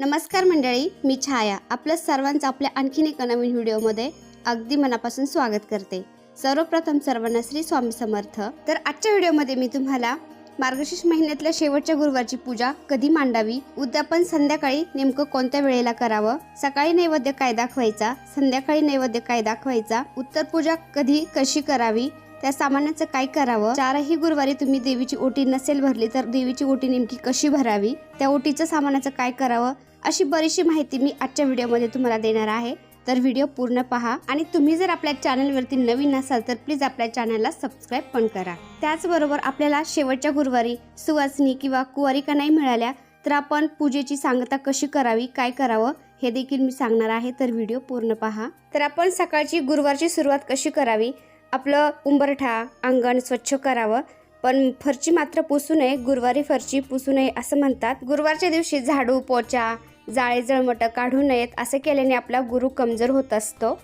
नमस्कार मंडळी मी छाया. आपलं सर्वांचं आपल्या आणखीन एका नवीन व्हिडिओमध्ये अगदी मनापासून स्वागत करते. सर्वप्रथम सर्वांना श्री स्वामी समर्थ. तर आजच्या व्हिडिओमध्ये मी तुम्हाला मार्गशीर्ष महिन्यातल्या शेवटच्या गुरुवारची पूजा कधी मांडावी उद्यापन संध्याकाळी नेमकं कोणत्या वेळेला करावं सकाळी नैवेद्य काय दाखवायचा संध्याकाळी नैवेद्य काय दाखवायचा उत्तर पूजा कधी कशी करावी त्या सामानाचं काय करावं चारही गुरुवारी तुम्ही देवीची ओटी नसेल भरली तर देवीची ओटी नेमकी कशी भरावी त्या ओटीचं सामानाचं काय करावं अशी बरीचशी माहिती मी आजच्या व्हिडिओमध्ये तुम्हाला देणार आहे. तर व्हिडिओ पूर्ण पहा आणि तुम्ही जर आपल्या चॅनलवरती नवीन असाल तर प्लीज आपल्या चॅनलला सबस्क्राईब पण करा. त्याचबरोबर आपल्याला शेवटच्या गुरुवारी सुवासनी किंवा कुवारिका नाही मिळाल्या तर आपण पूजेची सांगता कशी करावी काय करावं हे देखील मी सांगणार आहे. तर व्हिडिओ पूर्ण पहा. तर आपण सकाळची गुरुवारची सुरुवात कशी करावी? आपलं उंबरठा अंगण स्वच्छ करावं. पण फरची मात्र पुसू नये गुरुवारी फरची पुसू नये असं म्हणतात. गुरुवारच्या दिवशी झाडू पोचा जाळे जळमटं काढू नयेत असे केल्याने आपला गुरु कमजोर होत असतो.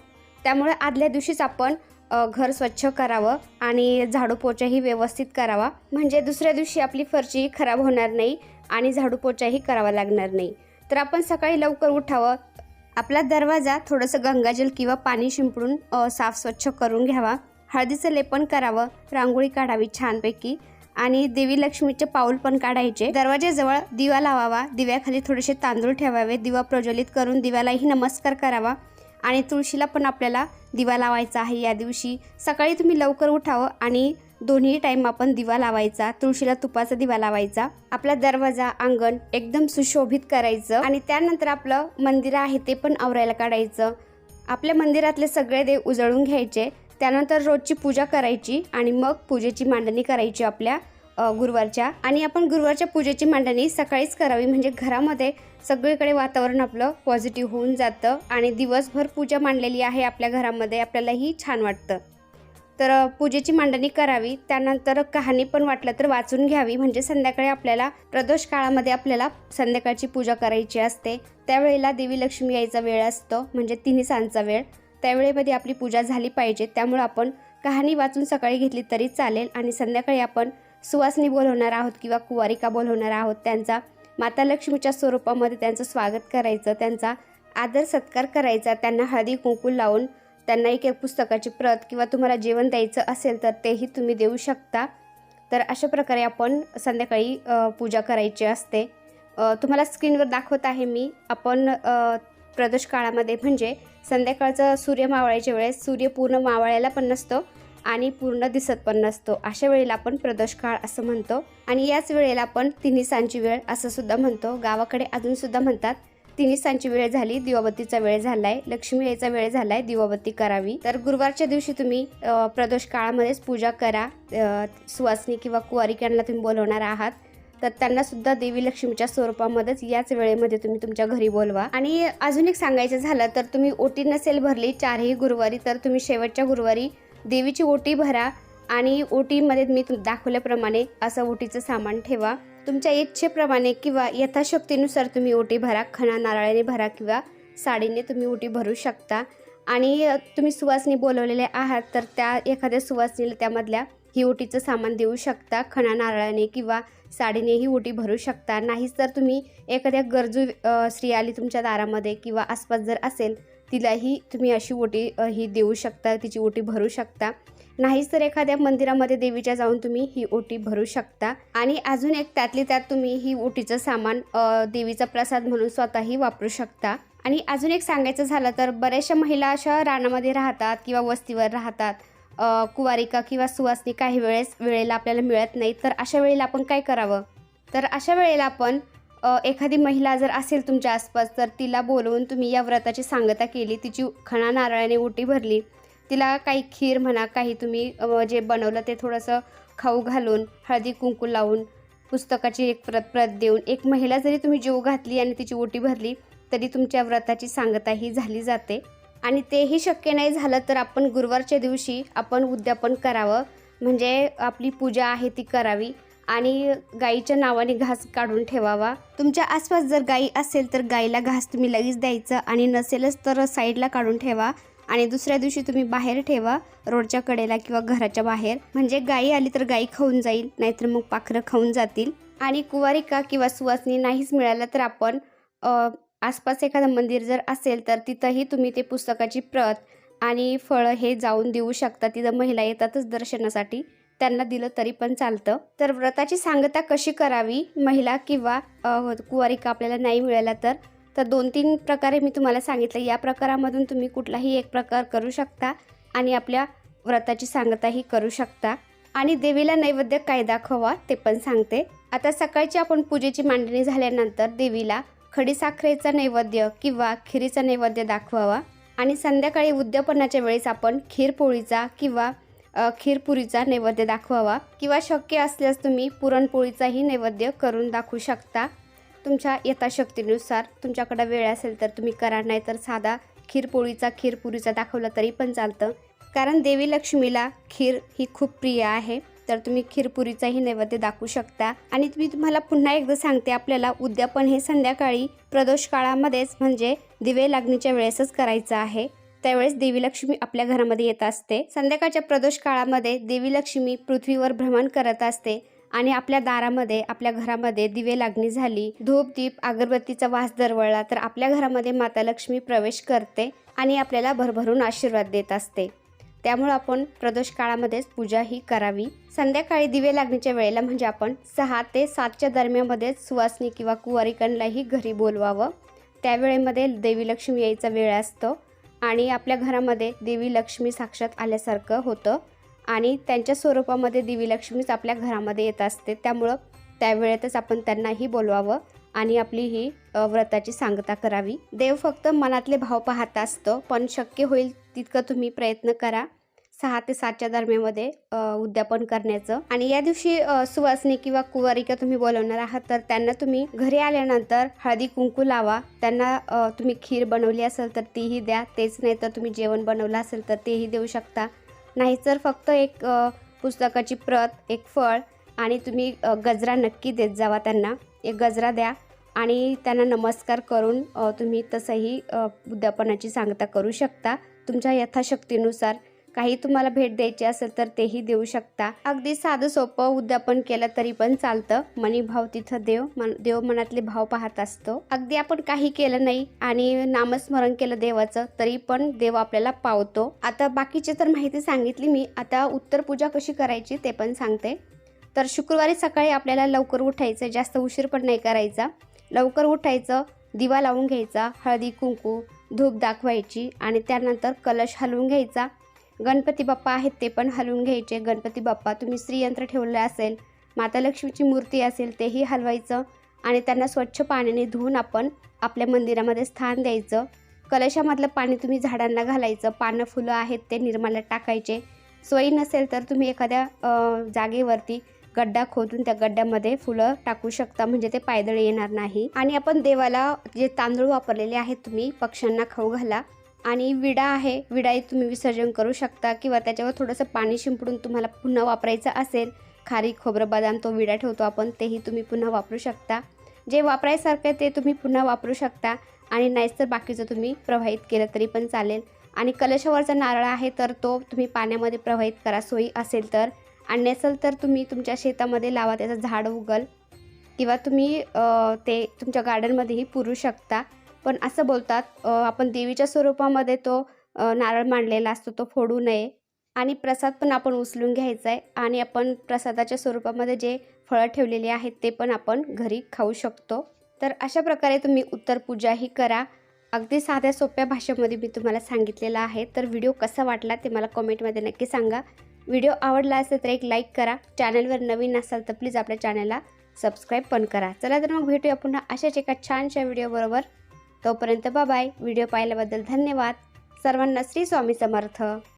त्यामुळे आदल्या दिवशीच आपण घर स्वच्छ करावं आणि झाडू पोचाही व्यवस्थित करावा. म्हणजे दुसऱ्या दिवशी आपली फरशी खराब होणार नाही आणि झाडू पोचाही करावा लागणार नाही. तर आपण सकाळी लवकर उठावं. आपला दरवाजा थोडंसं गंगाजल किंवा पाणी शिंपडून साफ स्वच्छ करून घ्यावा. हळदीचं लेपन करावं. रांगोळी काढावी छानपैकी. आणि देवी लक्ष्मीचे पाऊल पण काढायचे. दरवाजाजवळ दिवा लावावा. दिव्याखाली थोडेसे तांदूळ ठेवावे. दिवा प्रज्वलित करून दिव्यालाही नमस्कार करावा. आणि तुळशीला पण आपल्याला दिवा लावायचा आहे या दिवशी. सकाळी तुम्ही लवकर उठावं आणि दोन्ही टाईम आपण दिवा लावायचा. तुळशीला तुपाचा दिवा लावायचा. आपला दरवाजा अंगण एकदम सुशोभित करायचं. आणि त्यानंतर आपलं मंदिर आहे ते पण आवरायला काढायचं. आपल्या मंदिरातले सगळे देव उजळून घ्यायचे. त्यानंतर रोजची पूजा करायची आणि मग पूजेची मांडणी करायची आपल्या गुरुवारच्या. आणि आपण गुरुवारच्या पूजेची मांडणी सकाळीच करावी. म्हणजे घरामध्ये सगळीकडे वातावरण आपलं पॉझिटिव्ह होऊन जातं आणि दिवसभर पूजा मांडलेली आहे आपल्या घरामध्ये. आपल्यालाही छान वाटतं. तर पूजेची मांडणी करावी. त्यानंतर कहाणी पण वाटलं तर वाचून घ्यावी. म्हणजे संध्याकाळी आपल्याला प्रदोष काळामध्ये आपल्याला संध्याकाळची पूजा करायची असते. त्यावेळेला देवी लक्ष्मी यायचा वेळ असतो. म्हणजे तिन्ही सांचा वेळ. त्यावेळेमध्ये आपली पूजा झाली पाहिजे. त्यामुळं आपण कहाणी वाचून सकाळी घेतली तरी चालेल आणि संध्याकाळी आपण सुवासनी बोलवणार आहोत किंवा कुवारिका बोलवणार आहोत. त्यांचा माता लक्ष्मीच्या स्वरूपामध्ये त्यांचं स्वागत करायचं त्यांचा आदर सत्कार करायचा त्यांना हळदी कुंकू लावून त्यांना एक एक पुस्तकाची प्रत किंवा तुम्हाला जेवण द्यायचं असेल तर तेही तुम्ही देऊ शकता. तर अशा प्रकारे आपण संध्याकाळी पूजा करायची असते. तुम्हाला स्क्रीनवर दाखवत आहे मी. आपण प्रदोष काळामध्ये म्हणजे संध्याकाळचं सूर्य मावळायच्या वेळेस सूर्य पूर्ण मावळायला पण नसतो आणि पूर्ण दिसत पण नसतो. अशा वेळेला आपण प्रदोष काळ असं म्हणतो. आणि याच वेळेला आपण तिन्ही सांची वेळ असं सुद्धा म्हणतो. गावाकडे अजूनसुद्धा म्हणतात तिन्ही सांची वेळ झाली दिवाबत्तीचा वेळ झालाय. लक्ष्मी यायचा वेळ झालाय दिवाबत्ती करावी. तर गुरुवारच्या दिवशी तुम्ही प्रदोष काळामध्येच पूजा करा. सुवासनी किंवा कुवारिकांना तुम्ही बोलवणार आहात. तर त्यांना सुद्धा देवी लक्ष्मीच्या स्वरूपामध्येच याच वेळेमध्ये तुम्ही तुमच्या घरी बोलवा. आणि अजून एक सांगायचं झालं तर तुम्ही ओटी नसेल भरली चारही गुरुवारी तर तुम्ही शेवटच्या गुरुवारी देवीची ओटी भरा आणि ओटीमध्ये मी तुम दाखवल्याप्रमाणे असं ओटीचं सामान ठेवा. तुमच्या इच्छेप्रमाणे किंवा यथाशक्तीनुसार तुम्ही ओटी भरा खणा नारळाने भरा किंवा साडीने तुम्ही ओटी भरू शकता. आणि तुम्ही सुवासनी बोलवलेले आहात तर त्या एखाद्या सुवासनीला त्यामधल्या ही ओटीचं सामान देऊ शकता खणा नारळाने किंवा साडीने ही ओटी भरू शकता. नाहीच तर तुम्ही एखाद्या गरजू स्त्री आली तुमच्या दारामध्ये किंवा आसपास जर असेल तिलाही तुम्ही अशी ओटी ही देऊ शकता तिची ओटी भरू शकता. नाहीच तर एखाद्या मंदिरामध्ये देवीच्या जाऊन तुम्ही ही ओटी भरू शकता. आणि अजून एक त्यातली त्यात तुम्ही ही ओटीचं सामान देवीचा प्रसाद म्हणून स्वतःही वापरू शकता. आणि अजून एक सांगायचं झालं तर बऱ्याचशा महिला अशा रानामध्ये राहतात किंवा वस्तीवर राहतात. कुवारिका किंवा सुवासनी काही वेळेस वेळेला आपल्याला मिळत नाही तर अशा वेळेला आपण काय करावं? तर अशा वेळेला आपण एखादी महिला जर असेल तुमच्या आसपास तर तिला बोलवून तुम्ही या व्रताची सांगता केली तिची खणा नारळाने ओटी भरली तिला काही खीर म्हणा काही तुम्ही जे बनवलं ते थोडंसं खाऊ घालून हळदी कुंकू लावून पुस्तकाची एक प्रत प्रत देऊन एक महिला जरी तुम्ही जीव घातली आणि तिची ओटी भरली तरी तुमच्या व्रताची सांगता ही झाली जाते. आणि तेही शक्य नाही झालं तर आपण गुरुवारच्या दिवशी आपण उद्यापन करावं. म्हणजे आपली पूजा आहे ती करावी आणि गाईच्या नावाने घास काढून ठेवावा. तुमच्या आसपास जर गाई असेल तर गाईला घास तुम्ही लगेच द्यायचं आणि नसेलच तर साईडला काढून ठेवा आणि दुसऱ्या दिवशी तुम्ही बाहेर ठेवा रोडच्या कडेला किंवा घराच्या बाहेर. म्हणजे गाई आली तर गाई खाऊन जाईल नाहीतर मग पाखरं खाऊन जातील. आणि कुवारिका किंवा सुवासनी नाहीच मिळालं तर आपण आसपास एखादं मंदिर जर असेल तर तिथंही तुम्ही ते पुस्तकाची प्रत आणि फळं हे जाऊन देऊ शकता. तिथं महिला येतातच दर्शनासाठी. त्यांना दिलं तरी पण चालतं. तर व्रताची सांगता कशी करावी? महिला किंवा कुवारिका आपल्याला नाही मिळाला तर? तर दोन तीन प्रकारे मी तुम्हाला सांगितलं. या प्रकारामधून तुम्ही कुठलाही एक प्रकार करू शकता आणि आपल्या व्रताची सांगताही करू शकता. आणि देवीला नैवेद्य काय दाखवा ते पण सांगते. आता सकाळची आपण पूजेची मांडणी झाल्यानंतर देवीला खडीसाखरेचा नैवेद्य किंवा खिरीचा नैवेद्य दाखवावा. आणि संध्याकाळी उद्यापनाच्या वेळेस आपण खीरपोळीचा किंवा खीरपुरीचा नैवेद्य दाखवावा. किंवा शक्य असल्यास तुम्ही पुरणपोळीचाही नैवेद्य करून दाखवू शकता. तुमच्या यथाशक्तीनुसार तुमच्याकडे वेळ असेल तर तुम्ही करा नाही तर साधा खीरपोळीचा खीरपुरीचा दाखवला तरी पण चालतं. कारण देवी लक्ष्मीला खीर ही खूप प्रिय आहे. तर तुम्ही खीरपुरीचाही नैवेद्य दाखवू शकता. आणि मी तुम्हाला पुन्हा एकदा सांगते आपल्याला उद्यापन हे संध्याकाळी प्रदोष काळामध्येच म्हणजे दिवे लागणीच्या वेळेसच करायचं आहे. त्यावेळेस देवी लक्ष्मी आपल्या घरामध्ये येत असते. संध्याकाळच्या प्रदोष काळामध्ये देवी लक्ष्मी पृथ्वीवर भ्रमण करत असते आणि आपल्या दारामध्ये आपल्या घरामध्ये दिवे लागणी झाली धूप दीप अगरबत्तीचा वास दरवळला तर आपल्या घरामध्ये माता लक्ष्मी प्रवेश करते आणि आपल्याला भरभरून आशीर्वाद देत असते. त्यामुळं आपण प्रदोष काळामध्येच पूजा ही करावी. संध्याकाळी दिवे लागण्याच्या वेळेला म्हणजे आपण सहा ते सातच्या दरम्यानमध्येच सुवासनी किंवा कुवारिकांनाही घरी बोलवावं. त्यावेळेमध्ये देवी लक्ष्मी यायचा वेळ असतो आणि आपल्या घरामध्ये देवी लक्ष्मी साक्षात आल्यासारखं होतं आणि त्यांच्या स्वरूपामध्ये देवी लक्ष्मीच आपल्या घरामध्ये येत असते. त्यामुळं त्यावेळेतच आपण त्यांनाही बोलवावं आणि आपली ही व्रताची सांगता करावी. देव फक्त मनातले भाव पाहत असतो पण शक्य होईल तितकं तुम्ही प्रयत्न करा. सहा ते सातच्या दरम्यानमध्ये उद्यापन करण्याचं. आणि या दिवशी सुवासनी किंवा कुवारिका तुम्ही बोलवणार आहात तर त्यांना तुम्ही घरी आल्यानंतर हळदी कुंकू लावा. त्यांना तुम्ही खीर बनवली असेल तर तीही द्या. तेच नाही तर तुम्ही जेवण बनवलं असेल तर तेही देऊ शकता. नाहीतर फक्त एक पुस्तकाची प्रत एक फळ आणि तुम्ही गजरा नक्की देत जावा त्यांना. एक गजरा द्या आणि त्यांना नमस्कार करून तुम्ही तसंही उद्यापनाची सांगता करू शकता. तुमच्या यथाशक्तीनुसार काही तुम्हाला भेट द्यायची असेल तर तेही देऊ शकता. अगदी साधं सोपं उद्यापन केलं तरी पण चालतं. मनी भाव तिथं देव मन देव मनातले भाव पाहत असतो. अगदी आपण काही केलं नाही आणि नामस्मरण केलं देवाचं तरी पण देव आपल्याला पावतो. आता बाकीची तर माहिती सांगितली मी. आता उत्तर पूजा कशी करायची ते पण सांगते. तर शुक्रवारी सकाळी आपल्याला लवकर उठायचं जास्त उशीर पण नाही करायचा. लवकर उठायचं दिवा लावून घ्यायचा हळदी कुंकू धूप दाखवायची आणि त्यानंतर कलश हलवून घ्यायचा. गणपती बाप्पा आहेत ते पण हलवून घ्यायचे. गणपती बाप्पा तुम्ही श्रीयंत्र ठेवलं असेल माता लक्ष्मीची मूर्ती असेल तेही हलवायचं आणि त्यांना स्वच्छ पाण्याने धुवून आपण आपल्या मंदिरामध्ये स्थान द्यायचं. कलशामधलं पाणी तुम्ही झाडांना घालायचं. पानं फुलं आहेत ते निर्माल्यात टाकायचे. सोयी नसेल तर तुम्ही एखाद्या जागेवरती गड्डा खोदून त्या गड्ड्यामध्ये फुलं टाकू शकता म्हणजे ते पायदळ येणार नाही. आणि आपण देवाला जे तांदूळ वापरलेले आहेत तुम्ही पक्ष्यांना खाऊ घाला. आणि विडा आहे. विडाही तुम्ही विसर्जन करू शकता किंवा त्याच्यावर थोडंसं पाणी शिंपडून तुम्हाला पुन्हा वापरायचं असेल खारी खोबरं बदाम तो विडा ठेवतो आपण तेही तुम्ही पुन्हा वापरू शकता. जे वापरायसारखं आहे ते तुम्ही पुन्हा वापरू शकता आणि नाहीच तर बाकीचं तुम्ही प्रवाहित केलं तरी पण चालेल. आणि कलशावरचा नारळ आहे तर तो तुम्ही पाण्यामध्ये प्रवाहित करा. सोयी असेल तर. आणि नसेल तर तुम्ही तुमच्या शेतामध्ये लावा त्याचं झाड उगल किंवा तुम्ही ते तुमच्या गार्डनमध्येही पुरू शकता. पण असं बोलतात आपण देवीच्या स्वरूपामध्ये तो नारळ मांडलेला असतो तो फोडू नये. आणि प्रसाद पण आपण उचलून घ्यायचा आहे आणि आपण प्रसादाच्या स्वरूपामध्ये जे फळं ठेवलेली आहेत ते पण आपण घरी खाऊ शकतो. तर अशा प्रकारे तुम्ही उत्तर पूजाही करा. अगदी साध्या सोप्या भाषेमध्ये मी तुम्हाला सांगितलेलं आहे. तर व्हिडिओ कसा वाटला ते मला कमेंटमध्ये नक्की सांगा. व्हिडिओ आवडला असेल तर एक लाईक करा. चॅनलवर नवीन असाल तर प्लीज आपल्या चॅनलला सबस्क्राईब पण करा. चला तर मग भेटूया पुन्हा अशाच एका छानशा व्हिडिओबरोबर तोपर्यंत बाबाय व्हिडिओ पाहिल्याबद्दल धन्यवाद. सर्वांना श्री स्वामी समर्थ.